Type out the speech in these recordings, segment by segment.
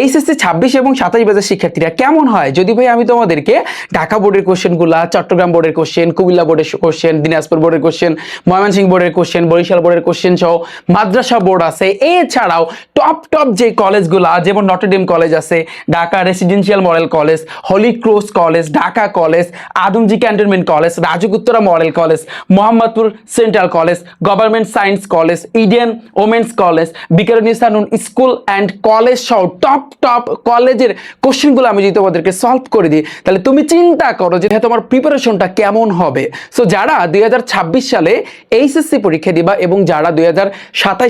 HSC ছাব্বিশ এবং সাতাশ বাজার শিক্ষার্থীরা কেমন হয়? যদি ভাই, আমি তোমাদেরকে ঢাকা বোর্ডের কোশ্চেনগুলা চট্টগ্রাম বোর্ডের কোশ্চেন কুমিল্লা বোর্ডের কোশ্চেন দিনাজপুর বোর্ডের কোশ্চেন ময়মনসিংহ বোর্ডের কোশ্চেন বরিশাল বোর্ডের কোশ্চেন সহ মাদ্রাসা বোর্ড আছে। এছাড়াও টপ টপ যে কলেজগুলা যেমন নটরডেম কলেজ আছে, Dhaka residential model college holy cross college Dhaka college Adamjee cantonment college Rajuk Uttara model college Mohammadpur central college government science college Indian women's college Viqarunnisa Noon school and college সহ top top কলেজের কোশ্চেনগুলো আমি যদি তোমাদেরকে solve করে দিই, তাহলে তুমি চিন্তা করো যে তোমার প্রিপারেশনটা কেমন হবে? সো যারা দুই সালে এইচএসসি পরীক্ষা দিবা এবং যারা দুই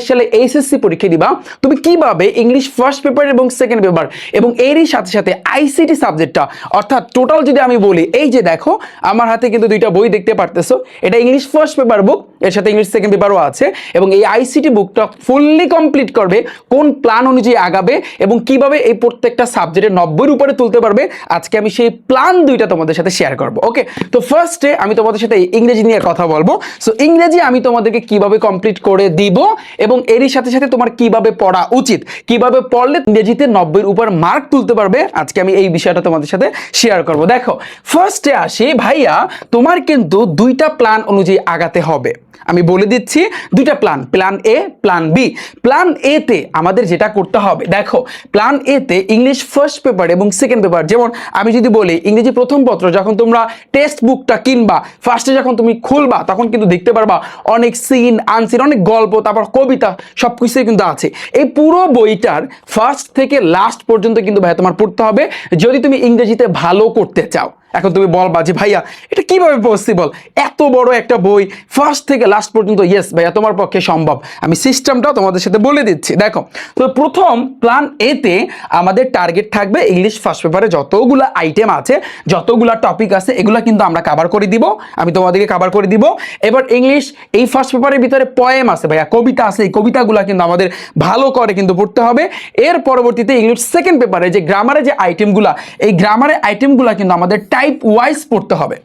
সালে এইচএসসি পরীক্ষা দিবা, তুমি কীভাবে ইংলিশ ফার্স্ট পেপার এবং সেকেন্ড পেপার এবং এরই সাথে সাথে আইসিটি সাবজেক্টটা অর্থাৎ টোটাল যদি আমি বলি, এই যে দেখো, আমার হাতে কিন্তু দুইটা বই দেখতে পারতেছো, এটা ইংলিশ ফার্স্ট পেপার বুক এর সাথে ইংলিশ সেকেন্ড পেপারও আছে, এবং এই আইসিটি বুকটা ফুললি কমপ্লিট করবে, কোন প্ল্যান অনুযায়ী আগাবে এবং কীভাবে এই প্রত্যেকটা সাবজেক্টের নব্বইয়ের উপরে তুলতে পারবে? আজকে আমি সেই প্ল্যান দুইটা তোমাদের সাথে শেয়ার করব ওকে তো ফার্স্টে আমি তোমাদের সাথে ইংরেজি নিয়ে কথা বলব। সো ইংরেজি আমি তোমাদেরকে কীভাবে কমপ্লিট করে দিব এবং এরই সাথে সাথে তোমার কীভাবে পড়া উচিত, কীভাবে পড়লে ইংরেজিতে নব্বইয়ের উপর মার্ক তুলতে পারবে, আজকে আমি এই বিষয়টা তোমাদের সাথে শেয়ার করব। দেখো ফার্স্টে আসি, ভাইয়া, তোমার কিন্তু দুইটা প্ল্যান অনুযায়ী আগাতে হবে। আমি বলে দিচ্ছি দুইটা plan plan A plan B plan A তে আমাদের যেটা করতে হবে, দেখো প্ল্যান এ তে ইংলিশ ফার্স্ট পেপার এবং সেকেন্ড পেপার যেমন আমি যদি বলি, ইংরেজি প্রথম পত্র, যখন তোমরা টেক্সট বুকটা কিনবা ফার্স্টে যখন তুমি খুলবা, তখন কিন্তু দেখতে পারবা অনেক সিন আনসিন অনেক গল্প, তারপর কবিতা সব কিছুই কিন্তু আছে। এই পুরো বইটার ফার্স্ট থেকে লাস্ট পর্যন্ত কিন্তু ভাইয়া তোমার পড়তে হবে। যদি তুমি ইংরেজিতে ভালো করতে চাও এখন তুমি বলবা যে, ভাইয়া, এটা কীভাবে পসিবল এত বড় একটা বই ফার্স্ট থেকে লাস্ট পর্যন্ত ইয়েস ভাইয়া, তোমার পক্ষে সম্ভব। আমি সিস্টেমটাও তোমাদের সাথে বলে দিচ্ছি। দেখো, তো প্রথম প্ল্যান এতে আমাদের টার্গেট থাকবে ইংলিশ ফার্স্ট পেপারে যতগুলো আইটেম আছে, যতগুলো টপিক আছে, এগুলো কিন্তু আমরা কাভার করে দিব। আমি তোমাদেরকে কাভার করে দিব। এবার ইংলিশ এই ফার্স্ট পেপারের ভিতরে পয়েম আছে, ভাইয়া, কবিতা আছে, এই কবিতাগুলো কিন্তু আমাদের ভালো করে কিন্তু পড়তে হবে। এর পরবর্তীতে ইংলিশ সেকেন্ড পেপারে যে গ্রামারে যে আইটেমগুলো এই গ্রামারের আইটেমগুলো কিন্তু আমাদের টাইপ ওয়াইজ পড়তে হবে।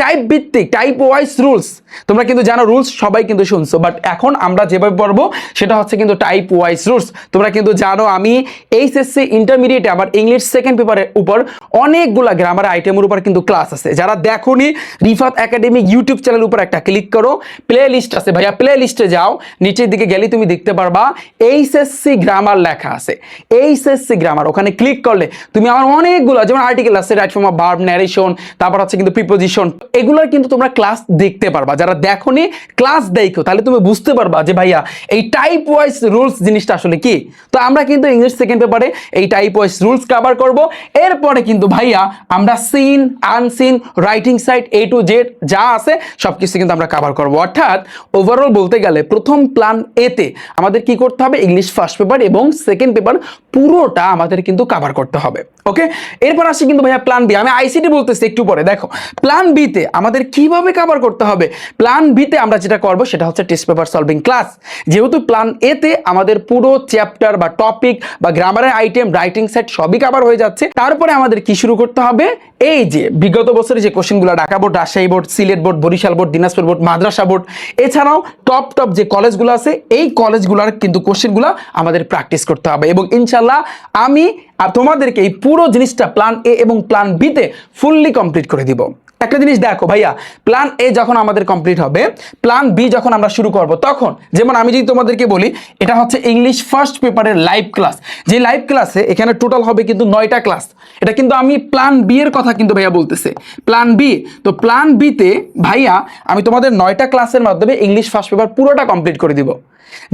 টাইপ ভিত্তিক টাইপ ওয়াইজ রুলস তোমরা কিন্তু জানো রুলস সবাই কিন্তু শুনছো। বাট এখন আমরা যেভাবে পড়ব, সেটা হচ্ছে কিন্তু টাইপ ওয়াইজ রুলস তোমরা কিন্তু জানো আমি এইচএসসি ইন্টারমিডিয়েটে আমার ইংলিশ সেকেন্ড পেপারের উপর অনেকগুলা গ্রামার আইটেমের উপর কিন্তু ক্লাস আছে। যারা দেখোনি, রিফাত একাডেমি ইউটিউব চ্যানেলের উপর একটা ক্লিক করো। প্লে লিস্ট আছে। ভাইয়া প্লে লিস্টে যাও। নিচের দিকে গেলে তুমি দেখতে পারবা এইচএসসি গ্রামার লেখা আছে। এইচএসসি গ্রামার ওখানে ক্লিক করলে তুমি আমার অনেকগুলো, যেমন আর্টিকেল আছে right form of verb narration তারপর হচ্ছে কিন্তু প্রিপোজিশন এগুলোর কিন্তু তোমরা ক্লাস দেখতে পারবা। যারা দেখোনি ক্লাস দেখো। তাহলে তুমি বুঝতে পারবা যে ভাইয়া, এই টাইপ ওয়াইজ রুলস জিনিসটা আসলে কি? তো আমরা কিন্তু ইংলিশ সেকেন্ড পেপারে এই টাইপ ওয়াইজ রুলস কভার করব। এরপরে কিন্তু ভাইয়া, আমরা seen unseen writing side A to Z যা আছে সব কিছু কিন্তু আমরা কভার করব। অর্থাৎ ওভারঅল বলতে গেলে প্রথম প্ল্যান এতে আমাদের কি করতে হবে? ইংলিশ ফার্স্ট পেপার এবং সেকেন্ড পেপার পুরোটা আমাদের কিন্তু কভার করতে হবে। ওকে এরপর আসি কিন্তু ভাইয়া প্ল্যান বি আমি আইসিটি বলতেছি একটু পরে। দেখো প্ল্যান বিতে আমাদের কীভাবে কভার করতে হবে? প্ল্যান বিতে আমরা যেটা করব সেটা হচ্ছে টেস্ট পেপার সলভিং ক্লাস যেহেতু প্ল্যান এতে আমাদের পুরো চ্যাপ্টার বা টপিক বা গ্রামারের আইটেম রাইটিং সেট সবই কভার হয়ে যাচ্ছে। তারপরে আমাদের কি শুরু করতে হবে? এই যে বিগত বছরে যে কোশ্চেনগুলো Dhaka board Rajshahi board Sylhet board Barisal board Dinajpur board মাদ্রাসা বোর্ড এছাড়াও টপ টপ যে কলেজগুলো আছে, এই কলেজগুলোর কিন্তু কোশ্চেনগুলো আমাদের প্র্যাকটিস করতে হবে। এবং ইনশাল্লাহ আমি আর তোমাদেরকে এই পুরো জিনিসটা প্ল্যান এ এবং প্ল্যান বিতে ফুললি কমপ্লিট করে দিব। একটা জিনিস দেখো ভাইয়া প্ল্যান এ যখন আমাদের কমপ্লিট হবে প্ল্যান বি যখন আমরা শুরু করব, তখন যেমন আমি যদি তোমাদেরকে বলি, এটা হচ্ছে ইংলিশ ফার্স্ট পেপারের লাইভ ক্লাস যে লাইভ ক্লাসে এখানে টোটাল হবে কিন্তু নয়টা ক্লাস এটা কিন্তু আমি প্ল্যান বি এর কথা কিন্তু ভাইয়া বলতেছে। প্ল্যান বি তো প্ল্যান বিতে ভাইয়া আমি তোমাদের নয়টা ক্লাসের মাধ্যমে ইংলিশ ফার্স্ট পেপার পুরোটা কমপ্লিট করে দিব।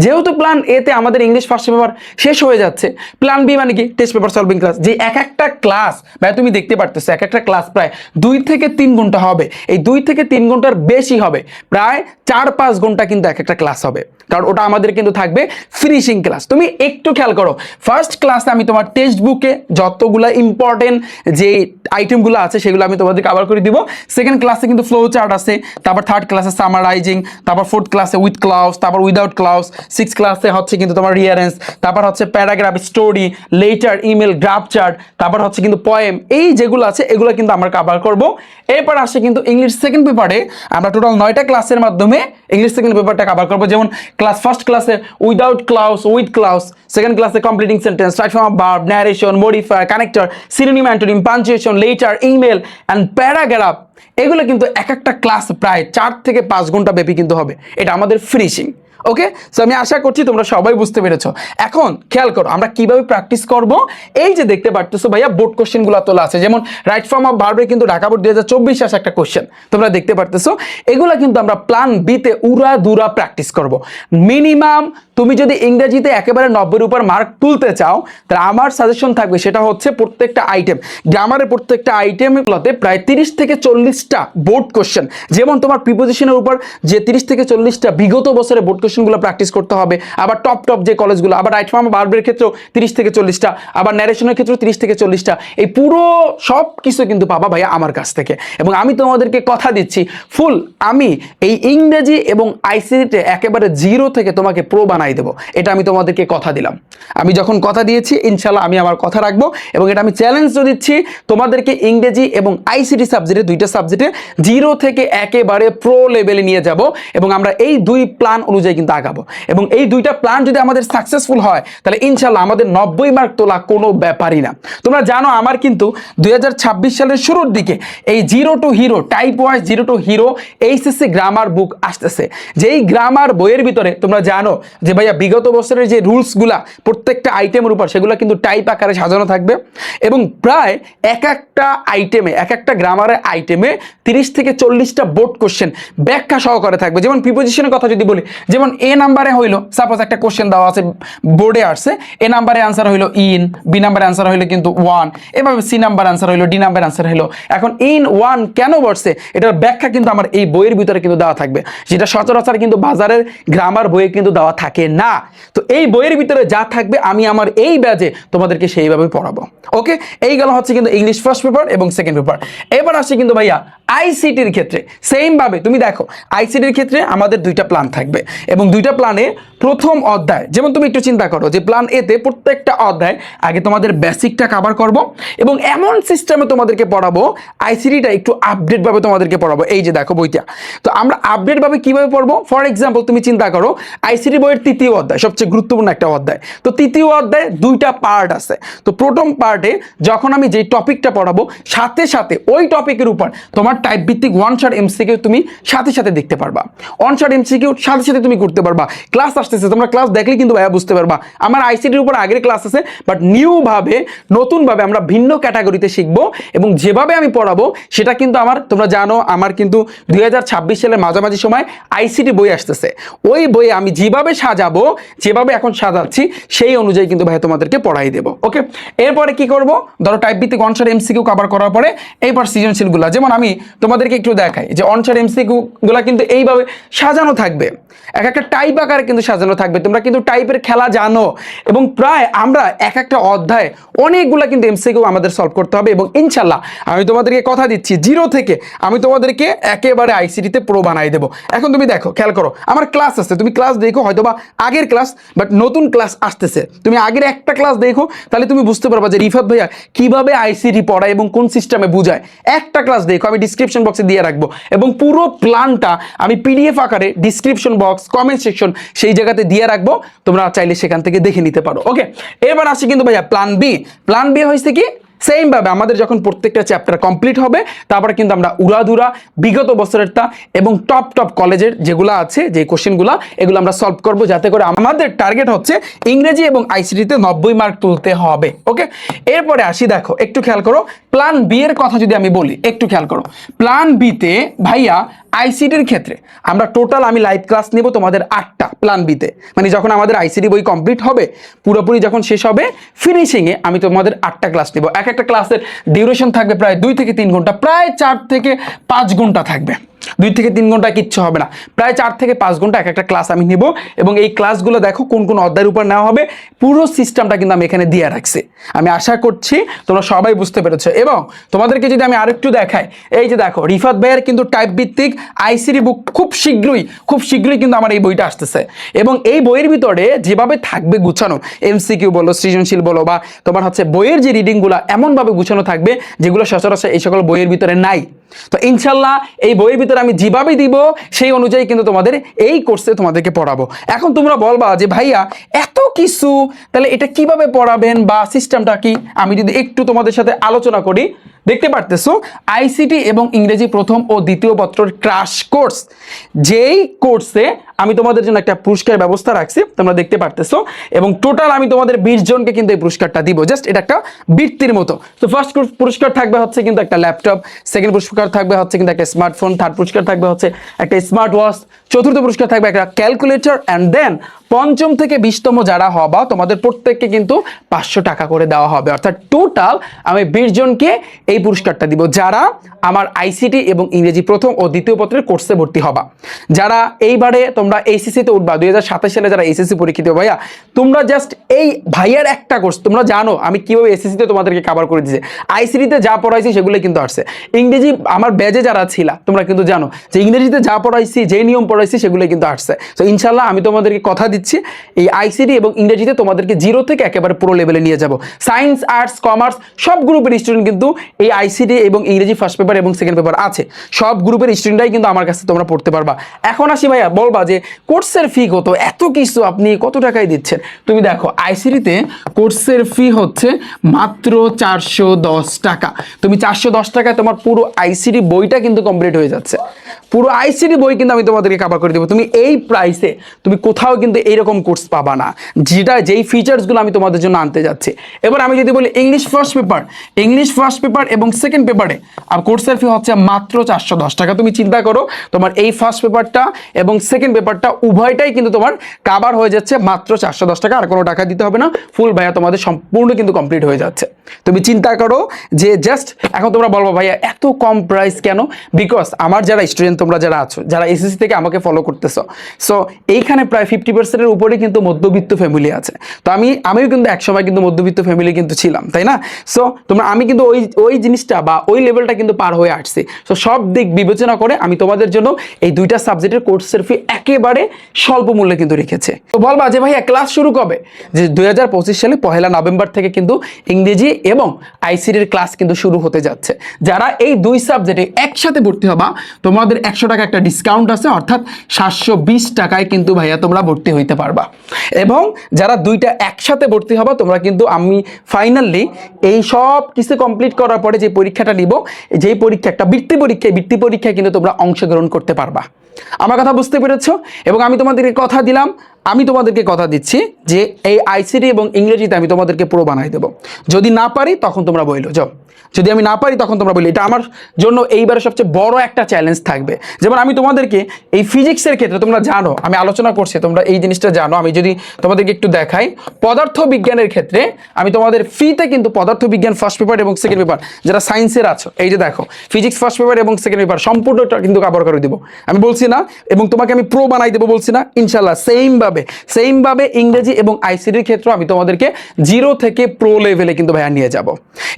যেহেতু প্ল্যান এতে আমাদের ইংলিশ ফার্স্ট পেপার শেষ হয়ে যাচ্ছে প্ল্যান বি মানে কি? টেস্ট পেপার সলভিং ক্লাস যে এক একটা ক্লাস ভাই তুমি দেখতে পারতেছো, এক একটা ক্লাস প্রায় দুই থেকে তিন ঘণ্টা হবে। এই দুই থেকে তিন ঘণ্টার বেশি হবে, প্রায় চার পাঁচ ঘণ্টা কিন্তু এক একটা ক্লাস হবে। কারণ ওটা আমাদের কিন্তু থাকবে ফিনিশিং ক্লাস তুমি একটু খেয়াল করো ফার্স্ট ক্লাসে আমি তোমার টেক্সট বুকে যতগুলো ইম্পর্টেন্ট যে আইটেমগুলো আছে, সেগুলো আমি তোমাদের কভার করে দিব। সেকেন্ড ক্লাসে কিন্তু ফ্লো চার্ট আছে, তারপর থার্ড ক্লাসে সামারাইজিং তারপর ফোর্থ ক্লাসে উইথ ক্লাউস তারপর উইদাউট ক্লাউস সিক্স ক্লাসে হচ্ছে কিন্তু তোমার রিয়ারেন্স তারপর হচ্ছে paragraph story letter email graph chart তারপর হচ্ছে কিন্তু পয়েম এই যেগুলো আছে, এগুলো কিন্তু আমরা কভার করব। এরপর আসে কিন্তু ইংলিশ সেকেন্ড পেপারে আমরা টোটাল নয়টা ক্লাসের মাধ্যমে ইংলিশ সেকেন্ড পেপারটা কভার করব। যেমন ক্লাস ফার্স্ট ক্লাসে without clause with clause second ক্লাসে completing sentence verb narration modifier connector synonym antonym punctuation letter email and paragraph এগুলো কিন্তু এক একটা ক্লাস প্রায় চার থেকে পাঁচ ঘণ্টা ব্যাপী কিন্তু হবে। এটা আমাদের ফিনিশিং ওকে সো আমি আশা করছি তোমরা সবাই বুঝতে পেরেছ। এখন খেয়াল করো, আমরা কীভাবে প্র্যাকটিস করব? এই যে দেখতে পারতেছো ভাইয়া বোর্ড কোশ্চেনগুলো তোলা আছে। যেমন রাইট ফর্ম অফ ভার্বে কিন্তু ঢাকা বোর্ড দুই হাজার চব্বিশ আসে একটা কোশ্চেন তোমরা দেখতে পারতেছো? এগুলো কিন্তু আমরা প্ল্যান বিতে উড়া দুরা প্র্যাকটিস করব। মিনিমাম তুমি যদি ইংরেজিতে একেবারে নব্বইয়ের উপর মার্ক তুলতে চাও, তাহলে আমার সাজেশন থাকবে সেটা হচ্ছে প্রত্যেকটা আইটেম গ্রামারের প্রত্যেকটা আইটেমগুলোতে প্রায় তিরিশ থেকে চল্লিশটা বোর্ড কোশ্চেন যেমন তোমার প্রিপোজিশনের উপর যে তিরিশ থেকে চল্লিশটা বিগত বছরের বোর্ড কোশ্চেনগুলো প্র্যাকটিস করতে হবে। আবার টপ টপ যে কলেজগুলো আবার রাইট ফর্ম বার্বের ক্ষেত্রেও তিরিশ থেকে চল্লিশটা, আবার ন্যারেশনের ক্ষেত্রেও তিরিশ থেকে চল্লিশটা। এই পুরো সব কিছু কিন্তু পাবা ভাইয়া আমার কাছ থেকে। এবং আমি তোমাদেরকে কথা দিচ্ছি, ফুল, আমি এই ইংরেজি এবং আইসিটিতে একেবারে জিরো থেকে তোমাকে প্রো বানাই দেবো। এটা আমি তোমাদেরকে কথা দিলাম। আমি যখন কথা দিয়েছি ইনশাল্লাহ আমি আমার কথা রাখব এবং এটা আমি চ্যালেঞ্জও দিচ্ছি তোমাদেরকে ইংরেজি এবং আইসিটি সাবজেক্টে দুইটা সাবজেক্টে জিরো থেকে একেবারে প্রো লেভেলে নিয়ে যাব। এবং আমরা এই দুই প্ল্যান অনুযায়ী কিন্তু আগাবো এবং এই দুইটা প্ল্যান যদি আমাদের সাকসেসফুল হয়, তাহলে ইনশাল্লাহ আমাদের নব্বই মার্ক তোলা কোনো ব্যাপারই না। তোমরা জানো, আমার কিন্তু দুই সালের শুরুর দিকে এই zero to hero type wise zero to hero HSC grammar book আসতেছে। যেই গ্রামার বইয়ের ভিতরে তোমরা জানো যে ভাইয়া বিগত বছরের যে রুলসগুলা প্রত্যেকটা আইটেমের উপর, সেগুলো কিন্তু টাইপ আকারে সাজানো থাকবে। এবং প্রায় এক একটা আইটেমে এক একটা গ্রামারের আইটেমে তিরিশ থেকে চল্লিশটা বোর্ড কোশ্চেন ব্যাখ্যা সহকারে থাকবে। যেমন প্রিপোজিশনের কথা যদি বলি, যেমন এ নাম্বারে হইল সাপোজ একটা কোশ্চেন দেওয়া আছে বোর্ডে আসছে, এ নাম্বারে আনসার হইল ইন বি নাম্বারে আনসার হইল কিন্তু ওয়ান এভাবে সি নাম্বার আনসার হইল ডি নাম্বার আনসার হইল। এখন ইন ওয়ান কেন বসছে? এটার ব্যাখ্যা কিন্তু আমার এই বইয়ের ভিতরে কিন্তু দেওয়া থাকবে, যেটা সচরাচর কিন্তু বাজারের গ্রামার বইয়ে কিন্তু দেওয়া থাকে না। তো এই বইয়ের ভিতরে যা থাকবে, আমি আমার এই ব্যাচে তোমাদেরকে সেইভাবে পড়াবো। ওকে এই গেল হচ্ছে কিন্তু ইংলিশ ফার্স্ট পেপার এবং সেকেন্ড পেপার এবার আসছে কিন্তু ভাইয়া আইসিটির ক্ষেত্রে সেম ভাবে, তুমি দেখো আইসিটির ক্ষেত্রে আমাদের দুইটা প্ল্যান থাকবে। এবং দুইটা প্ল্যানে প্রথম অধ্যায়, যেমন তুমি একটু চিন্তা করো যে প্ল্যান এতে প্রত্যেকটা অধ্যায় আগে তোমাদের বেসিকটা কভার করব, এবং এমন সিস্টেমে তোমাদেরকে পড়াবো আইসিটিটা একটু আপডেট ভাবে তোমাদেরকে পড়াবো। এই যে দেখো বইটা। তো আমরা আপডেট ভাবে কীভাবে পড়ব? ফর এক্সাম্পল তুমি চিন্তা করো আইসিটি বইয়ের তৃতীয় অধ্যায়, সবচেয়ে গুরুত্বপূর্ণ একটা অধ্যায়। তো তৃতীয় অধ্যায় দুইটা পার্ট আছে। তো প্রথম পার্টে যখন আমি যে টপিকটা পড়াবো, সাথে সাথে ওই টপিকের উপর তোমার টাইপ ভিত্তিক ওয়ান শট এমসিকিউ তুমি সাথে সাথে দেখতে পারবা। ওয়ান শট এমসিকিউ সাথে সাথে তুমি করতে পারবা। ক্লাস আসতেছে, তোমরা ক্লাস দেখলে কিন্তু ভাইয়া বুঝতে পারবা। আমার আইসিটির উপর আগের ক্লাস আছে বাট নিউ ভাবে, নতুনভাবে আমরা ভিন্ন ক্যাটাগরিতে শিখব এবং যেভাবে আমি পড়াবো, সেটা কিন্তু আমার, তোমরা জানো, আমার কিন্তু দুই সালের মাঝামাঝি সময় আইসিটি বই আসতেছে। ওই বইয়ে আমি যেভাবে সাজাবো, যেভাবে এখন সাজাচ্ছি, সেই অনুযায়ী কিন্তু ভাই তোমাদেরকে পড়াই দেবো ওকে এরপরে কি করব? ধরো টাইপ ভিত্তিক অনসার এমসিকিউ কভার করার পরে এইবার সৃজনশীলগুলো। যেমন আমি তোমাদেরকে একটু দেখাই যে অনসার এমসিকিউ গুলা কিন্তু এইভাবে সাজানো থাকবে। এক একটা টাইপ আকারে কিন্তু সাজানো থাকবে। তোমরা কিন্তু টাইপের খেলা জানো। এবং প্রায় আমরা এক একটা অধ্যায় অনেকগুলা কিন্তু এমসিকিউ আমাদের সলভ করতে হবে এবং ইনশাল্লাহ আমি তোমাদেরকে কথা দিচ্ছি। জিরো থেকে আমি তোমাদেরকে একেবারে আইসিটিতে প্রো বানাই দেবো। এখন তুমি দেখো, খেয়াল করো, আমার ক্লাস আছে। তুমি ক্লাস দেখো হয়তো বা আগের ক্লাস বাট নতুন ক্লাস আসতেছে। তুমি আগের একটা ক্লাস দেখো, তাহলে তুমি বুঝতে পারবা যে রিফাত ভাইয়া কীভাবে আইসিটি পড়ায় এবং কোন সিস্টেমে বুঝায়। একটা ক্লাস দেখো, আমি ডিসক্রিপশন বক্সে দিয়ে রাখব। এবং পুরো প্ল্যানটা আমি পিডিএফ আকারে ডিসক্রিপশন বক্স কমেন্ট সেকশন সেই জায়গাতে দিয়ে রাখব। তোমরা চাইলে সেখান থেকে দেখে নিতে পারো। ওকে এবার আসি কিন্তু ভাইয়া প্ল্যান বি প্ল্যান বি হয়েছে কি? সেম ভাবে আমাদের যখন প্রত্যেকটা চ্যাপ্টার কমপ্লিট হবে, তারপরে কিন্তু আমরা উড়াধুরা, বিগত বছরের তা এবং টপ টপ কলেজের যেগুলো আছে, যে কোশ্চেনগুলো এগুলো আমরা সলভ করব যাতে করে আমাদের টার্গেট হচ্ছে ইংরেজি এবং আইসিটিতে নব্বই মার্ক তুলতে হবে ওকে এরপরে আসি, দেখো, একটু খেয়াল করো প্ল্যান বি এর কথা যদি আমি বলি, একটু খেয়াল করো। প্ল্যান বিতে ভাইয়া আইসিটির ক্ষেত্রে আমরা টোটাল আমি লাইভ ক্লাস নেব তোমাদের আটটা প্ল্যান বিতে মানে যখন আমাদের আইসিডি বই কমপ্লিট হবে, পুরোপুরি যখন শেষ হবে ফিনিশিংয়ে আমি তোমাদের আটটা ক্লাস নেব। এক একটা ক্লাসের ডিউরেশন থাকবে প্রায় দুই থেকে তিন ঘণ্টা, প্রায় চার থেকে পাঁচ ঘণ্টা থাকবে। দুই থেকে তিন ঘণ্টা কিচ্ছু হবে না। প্রায় চার থেকে পাঁচ ঘণ্টা এক একটা ক্লাস আমি নেব এবং এই ক্লাসগুলো দেখো কোন কোন অধ্যায়ের উপর নেওয়া হবে। পুরো সিস্টেমটা কিন্তু আমি এখানে দিয়ে রাখছি। আমি আশা করছি তোমরা সবাই বুঝতে পেরেছ। এবং তোমাদেরকে যদি আমি আরেকটু দেখাই, এই যে দেখো, রিফাত ভাইয়ের কিন্তু টাইপ ভিত্তিক আইসিডি বুক খুব শীঘ্রই খুব শীঘ্রই কিন্তু আমার এই বইটা আসতেছে। এবং এই বইয়ের ভিতরে যেভাবে থাকবে গুছানো এমসিকিউ বলো, সৃজনশীল বলো বা তোমার হচ্ছে বইয়ের যে রিডিংগুলো এমনভাবে গুছানো থাকবে, যেগুলো সচরাচর এই সকল বইয়ের ভিতরে নাই। তো ইনশাল্লাহ এই বইয়ের ভিতরে আমি যেভাবে দিব, সেই অনুযায়ী কিন্তু তোমাদের এই কোর্সে তোমাদেরকে পড়াবো। এখন তোমরা বলবা যে, ভাইয়া, এত কিছু, তাহলে এটা কীভাবে পড়াবেন বা সিস্টেমটা কি? আমি যদি একটু তোমাদের সাথে আলোচনা করি, দেখতে পারতেছো আইসিটি এবং ইংরেজি প্রথম ও দ্বিতীয় পত্রের ক্রাশ কোর্স যেই কোর্সে আমি তোমাদের জন্য একটা পুরস্কার ব্যবস্থা রাখছি, তোমরা দেখতে পারতেছো। এবং টোটাল আমি তোমাদের বিশ জনকে কিন্তু এই পুরস্কারটা দিব। জাস্ট এটা একটা বৃত্তির মতো। তো ফার্স্ট পুরস্কার থাকবে হচ্ছে কিন্তু একটা ল্যাপটপ সেকেন্ড পুরস্কার থাকবে হচ্ছে কিন্তু একটা স্মার্টফোন থার্ড পুরস্কার থাকবে হচ্ছে একটা স্মার্ট ওয়াচ চতুর্থ পুরস্কার থাকবে একটা ক্যালকুলেটর অ্যান্ড দেন পঞ্চম থেকে বিশতম যারা হবা, তোমাদের প্রত্যেককে কিন্তু পাঁচশো টাকা করে দেওয়া হবে। অর্থাৎ টোটাল আমি বিশ জনকে এই পুরস্কারটা দিব। যারা আমার আইসিটি এবং ইংরেজি প্রথম ও দ্বিতীয় পত্রের কোর্সে ভর্তি হবা। যারা এইবারে তোমরা এইসিসিতে উঠবা। দুই হাজার সাতাশ সালে যারা এসএসসি পরীক্ষিত, ভাইয়া, তোমরা জাস্ট এই ভাইয়ার একটা কোর্স তোমরা জানো আমি কীভাবে এসএসসিতে তোমাদেরকে কাভার করে দিয়েছি। আইসিটিতে যা পড়াইছি সেগুলো কিন্তু আসছে। ইংরেজি আমার ব্যাজে যারা ছিলা, তোমরা কিন্তু জানো যে ইংরেজিতে যা পড়াইছি, যে নিয়ম পড়াইছি সেগুলো কিন্তু আসছে। তো ইনশাল্লাহ আমি তোমাদেরকে কথা দিচ্ছি, এই আইসিটি এবং ইংরেজিতে তোমাদেরকে জিরো থেকে একেবারে পুরো লেভেলে নিয়ে যাব। সায়েন্স আর্টস কমার্স সব গ্রুপের স্টুডেন্ট কিন্তু এই আইসিডি এবং ইংরেজি ফার্স্ট পেপার এবং সেকেন্ড পেপার আছে। সব গ্রুপের স্টুডেন্টরাই কিন্তু আমার কাছে তোমরা পড়তে পারবা। এখন আসি ভাইয়া, বলবা যে কোর্সের ফি কত? এত কিছু আপনি কত টাকায় দিচ্ছেন? তুমি দেখো আইসিটিতে কোর্সের ফি হচ্ছে মাত্র চারশো দশ টাকা। তুমি চারশো দশ টাকায় তোমার পুরো আইসিটি বইটা কিন্তু কমপ্লিট হয়ে যাচ্ছে। পুরো আইসিটি বই কিন্তু আমি তোমাদেরকে কাভার করে দেবো। তুমি এই প্রাইসে তুমি কোথাও কিন্তু এইরকম কোর্স পাবা না। যেটা, যেই ফিচার্সগুলো আমি তোমাদের জন্য আনতে যাচ্ছি। এবার আমি যদি বলি English first paper English first paper এবং সেকেন্ড পেপারে আর কোর্সের ফি হচ্ছে মাত্র চারশো দশ টাকা। তুমি চিন্তা করো, তোমার এই ফার্স্ট পেপারটা এবং সেকেন্ড পেপারটা উভয়টাই কিন্তু তোমার কাভার হয়ে যাচ্ছে মাত্র চারশো দশ টাকা। আর কোনো টাকা দিতে হবে না। ফুল ভাইয়া তোমাদের সম্পূর্ণ কিন্তু কমপ্লিট হয়ে যাচ্ছে। তুমি চিন্তা করো যে জাস্ট এখন তোমরা বলব, ভাইয়া, এত কম প্রাইস কেন? বিকজ আমার যারা স্টুডেন্ট তোমরা যারা আছো, যারা এসএসসি থেকে আমাকে ফলো করতেছো। সো এইখানে প্রায় ফিফটি পার্সেন্টের উপরে কিন্তু মধ্যবিত্ত ফ্যামিলি আছে। তো আমি, আমিও কিন্তু একসময় কিন্তু মধ্যবিত্ত ফ্যামিলি কিন্তু ছিলাম, তাই না? সো তোমরা, আমি কিন্তু ওই ওই জিনিসটা বা ওই লেভেলটা কিন্তু পার হয়ে আসছি। সো সব দিক বিবেচনা করে আমি তোমাদের জন্য এই দুইটা সাবজেক্টের কোর্সের ফি একেবারে স্বল্প মূল্যে কিন্তু রেখেছে। তো বলবা যে ভাইয়া ক্লাস শুরু কবে? যে দুই সালে পহেলা নভেম্বর থেকে কিন্তু ইংরেজি এবং আইসিডির ক্লাস কিন্তু শুরু হতে যাচ্ছে। যারা এই দুই সাবজেক্টে একসাথে ভর্তি হবা, তোমাদের একশো টাকা একটা ডিসকাউন্ট আছে, অর্থাৎ সাতশো বিশ টাকায় কিন্তু ভাইয়া তোমরা ভর্তি হইতে পারবা। এবং যারা দুইটা একসাথে ভর্তি হবা, তোমরা কিন্তু আমি ফাইনালি এই সব কিছু কমপ্লিট করার পরে যে পরীক্ষাটা নিব, যেই পরীক্ষা, একটা বৃত্তি পরীক্ষায় বৃত্তি পরীক্ষায় কিন্তু তোমরা অংশগ্রহণ করতে পারবা। আমার কথা বুঝতে পেরেছ? এবং আমি তোমাদেরকে কথা দিলাম, আমি তোমাদেরকে কথা দিচ্ছি যে এই আইসিডি এবং ইংরেজিতে আমি তোমাদেরকে পুরো বানাই দেবো। যদি না পারি, তখন তোমরা বইলো, যাও। যদি আমি না পারি, তখন তোমরা বলি এটা আমার জন্য এইবারে সবচেয়ে বড় একটা চ্যালেঞ্জ থাকবে। যেমন আমি তোমাদেরকে এই ফিজিক্সের ক্ষেত্রে তোমরা জানো, আমি আলোচনা করছি, তোমরা এই জিনিসটা জানো। আমি যদি তোমাদেরকে একটু দেখাই পদার্থ বিজ্ঞানের ক্ষেত্রে আমি তোমাদের ফ্রিতে কিন্তু পদার্থ বিজ্ঞান ফার্স্ট পেপার এবং সেকেন্ড পেপার যারা সায়েন্সের আছো, এই যে দেখো ফিজিক্স ফার্স্ট পেপার এবং সেকেন্ড পেপার সম্পূর্ণটা কিন্তু কাভার করে দিব। আমি বলছি না, এবং তোমাকে আমি প্রো বানাই দেবো বলছি না ইনশাল্লাহ সেমভাবে সেমভাবে ইংরেজি এবং আইসিডির ক্ষেত্রে আমি তোমাদেরকে জিরো থেকে প্রো লেভেলে কিন্তু ভাইয়া নিয়ে যাব।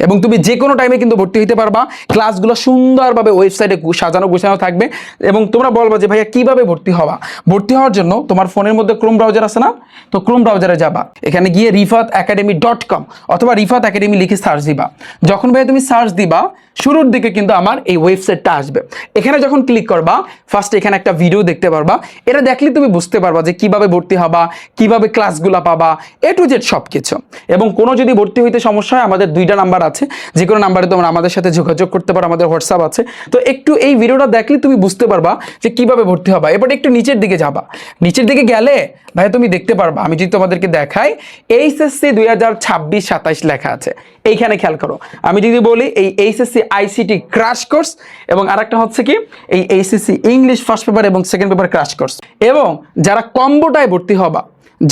এবং তুমি যে কোনো টাইমে কিন্তু ভর্তি হইতে পারবা। ক্লাসগুলো সুন্দরভাবে ওয়েবসাইটে সাজানো, গুছানো থাকবে এবং তোমরা বলবা যে, ভাইয়া, কীভাবে ভর্তি হওয়া ভর্তি হওয়ার জন্য তোমার ফোনের মধ্যে ক্রোম ব্রাউজার আছে না? তো ক্রোম ব্রাউজারে যাবা। এখানে গিয়ে রিফাত একাডেমি ডট কম অথবা রিফাত একাডেমি লিখে সার্চ দিবা। যখন ভাইয়া তুমি সার্চ দিবা, শুরুর দিকে কিন্তু আমার এই ওয়েবসাইটটা আসবে। এখানে যখন ক্লিক করবা ফার্স্ট এখানে একটা ভিডিও দেখতে পারবা। এটা দেখলে তুমি বুঝতে পারবা যে, কীভাবে ভর্তি হবা, কীভাবে ক্লাসগুলো পাবা এ টু জেড সব কিছু এবং কোনো যদি ভর্তি হইতে সমস্যা হয়, আমাদের দুইটা নাম্বার আছে। যে কোনো নাম্বারে তোমরা আমাদের সাথে যোগাযোগ করতে পারো, আমাদের হোয়াটসঅ্যাপ আছে। তো একটু এই ভিডিওটা দেখলে তুমি বুঝতে পারবা যে কীভাবে ভর্তি হবা। এবার একটু নিচের দিকে যাবা। নিচের দিকে গেলে, ভাই, তুমি দেখতে পারবা। আমি যদি তোমাদেরকে দেখাই, এইচএসসি দুই হাজার ছাব্বিশ সাতাইশ লেখা আছে। এইখানে খেয়াল করো। আমি যদি বলি, এই এইচএসসি আইসিটি ক্রাশ কোর্স এবং আরেকটা হচ্ছে কি, এই এইচএসসি ইংলিশ ফার্স্ট পেপার এবং সেকেন্ড পেপার ক্রাশ কোর্স এবং যারা কম্বোটায় ভর্তি হবা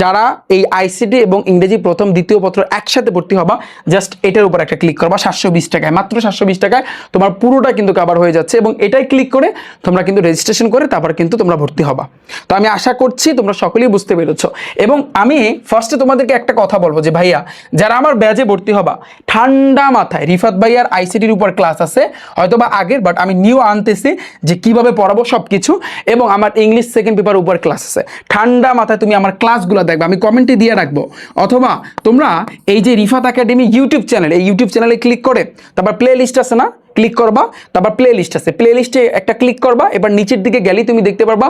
যারা এই আইসিটি এবং ইংরেজি প্রথম, দ্বিতীয় পত্র একসাথে ভর্তি হবা জাস্ট এটার উপর একটা ক্লিক করবা, সাতশো বিশ টাকায়। মাত্র সাতশো বিশ টাকায় তোমার পুরোটা কিন্তু কাভার হয়ে যাচ্ছে এবং এটাই ক্লিক করে তোমরা কিন্তু রেজিস্ট্রেশন করে তারপর কিন্তু তোমরা ভর্তি হবা। তো আমি আশা করছি তোমরা সকলেই বুঝতে পেরেছ। এবং আমি ফার্স্টে তোমাদেরকে একটা কথা বলব যে, ভাইয়া, যারা আমার ব্যাজে ভর্তি হবা, ঠান্ডা মাথায়, রিফাত ভাইয়ার আইসিটির উপর ক্লাস আছে হয়তো বা আগের বাট আমি নিউ আনতেছি যে কীভাবে পড়াবো সব কিছু এবং আমার ইংলিশ সেকেন্ড পেপার উপর ক্লাস আছে। ঠান্ডা মাথায় তুমি আমার ক্লাসগুলো দেখবে, আমি কমেন্টে দিয়ে রাখব। অথবা তোমরা এই যে রিফাত একাডেমি ইউটিউব চ্যানেল এই ইউটিউব চ্যানেলে ক্লিক করে, তারপর প্লে লিস্ট আছে না? ক্লিক করবা, তারপর প্লে লিস্ট আছে। প্লে লিস্টে একটা ক্লিক করবা, এবার নিচের দিকে গেলেই তুমি দেখতে পারবা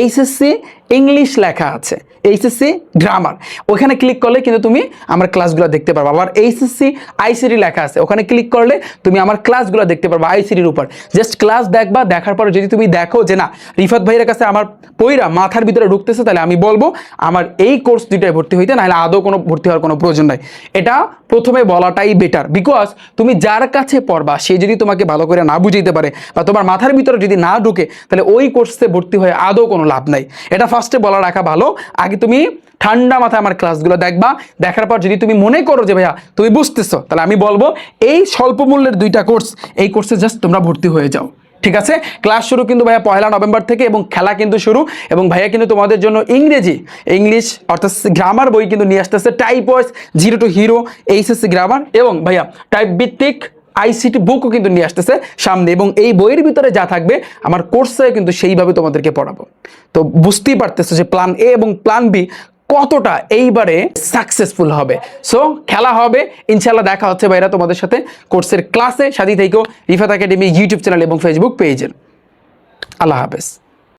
এইচএসসি ইংলিশ লেখা আছে এইচএসসি গ্রামার ওখানে ক্লিক করলে কিন্তু তুমি আমার ক্লাসগুলো দেখতে পারবা। আবার এইচএসসি আইসিডি লেখা আছে, ওখানে ক্লিক করলে তুমি আমার ক্লাসগুলো দেখতে পারবা আইসিডির উপর। জাস্ট ক্লাস দেখবা, দেখার পরে যদি তুমি দেখো যে না, রিফাত ভাইয়ের কাছে আমার পইরা মাথার ভিতরে ঢুকতেছে, তাহলে আমি বলব আমার এই কোর্স দুইটায় ভর্তি হইতে, নাহলে আদৌ কোনো ভর্তি হওয়ার কোনো প্রয়োজন নাই। এটা প্রথমে বলাটাই বেটার বিকজ তুমি যার কাছে পড়বা, সে যদি তোমাকে ভালো করে না বুঝাইতে পারে বা তোমার মাথার ভিতরে যদি না ঢুকে, তাহলে ওই কোর্সে ভর্তি হয়ে আদৌ কোনো লাভ নাই। এটা ফার্স্টে বলা রাখা ভালো। আগে তুমি ঠান্ডা মাথায় আমার ক্লাসগুলো দেখবা। দেখার পর যদি তুমি মনে করো যে, ভাইয়া, তুমি বুঝতেছো, তাহলে আমি বলব, এই স্বল্প মূল্যের দুইটা কোর্স এই কোর্সে জাস্ট তোমরা ভর্তি হয়ে যাও। ঠিক আছে? ক্লাস শুরু কিন্তু ভাইয়া পয়লা নভেম্বর থেকে এবং খেলা কিন্তু শুরু এবং ভাইয়া কিন্তু তোমাদের জন্য ইংরেজি, ইংলিশ অর্থাৎ গ্রামার বই কিন্তু নিয়ে আসতেছে। Type wise zero to hero HSC grammar এবং ভাইয়া টাইপ ভিত্তিক আইসিটি বুকও কিন্তু নিয়ে আসতেছে সামনে এবং এই বইয়ের ভিতরে যা থাকবে আমার কোর্সে কিন্তু সেইভাবে তোমাদেরকে পড়াবো। তো বুঝতেই পারতেছো যে প্ল্যান এ এবং প্ল্যান বি কতটা এইবারে সাকসেসফুল হবে। সো খেলা হবে। ইনশাল্লাহ দেখা হচ্ছে ভাইরা তোমাদের সাথে কোর্সের ক্লাসে সাথে থেকেও রিফাত একাডেমি ইউটিউব চ্যানেল এবং ফেসবুক পেজের আল্লাহ হাফেজ।